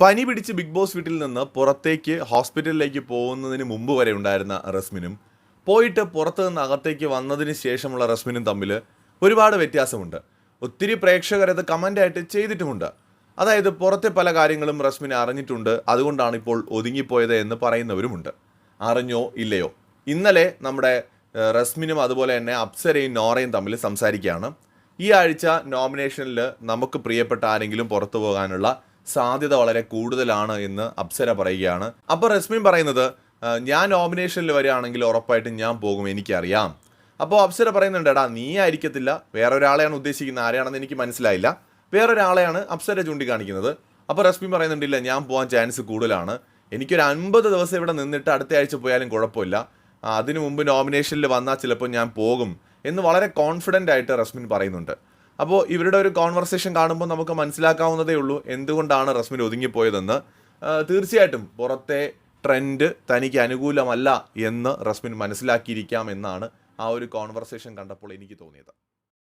പനി പിടിച്ച് big boss വീട്ടിൽ നിന്ന് പുറത്തേക്ക് ഹോസ്പിറ്റലിലേക്ക് പോകുന്നതിന് മുമ്പ് വരെ ഉണ്ടായിരുന്ന റസ്മിനും പോയിട്ട് പുറത്തു നിന്ന് അകത്തേക്ക് വന്നതിന് ശേഷമുള്ള റസ്മിനും തമ്മിൽ ഒരുപാട് വ്യത്യാസമുണ്ട്. ഒത്തിരി പ്രേക്ഷകർ അത് കമന്റായിട്ട് ചെയ്തിട്ടുമുണ്ട്. അതായത് പുറത്തെ പല കാര്യങ്ങളും റസ്മിന് അറിഞ്ഞിട്ടുണ്ട്. അതുകൊണ്ടാണ് ഇപ്പോൾ ഒതുങ്ങിപ്പോയത് എന്ന് പറയുന്നവരുമുണ്ട്. അറിഞ്ഞോ ഇല്ലയോ? ഇന്നലെ നമ്മുടെ റസ്മിനും അതുപോലെ തന്നെ അപ്സരയും നോറയും തമ്മിൽ സംസാരിക്കുകയാണ്. ഈ ആഴ്ച നോമിനേഷനിൽ നമുക്ക് പ്രിയപ്പെട്ട ആരെങ്കിലും പുറത്തു പോകാനുള്ള സാധ്യത വളരെ കൂടുതലാണ് എന്ന് അപ്സര പറയുകയാണ്. അപ്പോൾ റസ്മിൻ പറയുന്നത് ഞാൻ നോമിനേഷനിൽ വരികയാണെങ്കിൽ ഉറപ്പായിട്ടും ഞാൻ പോകും എനിക്കറിയാം. അപ്പോൾ അപ്സര പറയുന്നുണ്ട് എടാ നീ ആയിരിക്കത്തില്ല. വേറെ ഒരാളെയാണ് ഉദ്ദേശിക്കുന്നത്. ആരെയാണെന്ന് എനിക്ക് മനസ്സിലായില്ല. വേറൊരാളെയാണ് അപ്സര ചൂണ്ടിക്കാണിക്കുന്നത്. അപ്പോൾ റസ്മിൻ പറയുന്നുണ്ടില്ല ഞാൻ പോകാൻ ചാൻസ് കൂടുതലാണ്. എനിക്കൊരു അൻപത് ദിവസം ഇവിടെ നിന്നിട്ട് അടുത്ത ആഴ്ച പോയാലും കുഴപ്പമില്ല. അതിനു മുമ്പ് നോമിനേഷനിൽ വന്നാൽ ചിലപ്പോൾ ഞാൻ പോകും. എന്ന് വളരെ കോൺഫിഡന്റ് ആയിട്ട് റസ്മിൻ പറയുന്നുണ്ട്. അപ്പോൾ ഇവരുടെ ഒരു കോൺവെർസേഷൻ കാണുമ്പോൾ നമുക്ക് മനസ്സിലാക്കാവുന്നതേ ഉള്ളൂ എന്തുകൊണ്ടാണ് റസ്മിൻ ഒതുങ്ങിപ്പോയതെന്ന്. തീർച്ചയായിട്ടും പുറത്തെ ട്രെൻഡ് തനിക്ക് അനുകൂലമല്ല എന്ന് റസ്മിൻ മനസ്സിലാക്കിയിരിക്കാം എന്നാണ് ആ ഒരു കോൺവെർസേഷൻ കണ്ടപ്പോൾ എനിക്ക് തോന്നിയത്.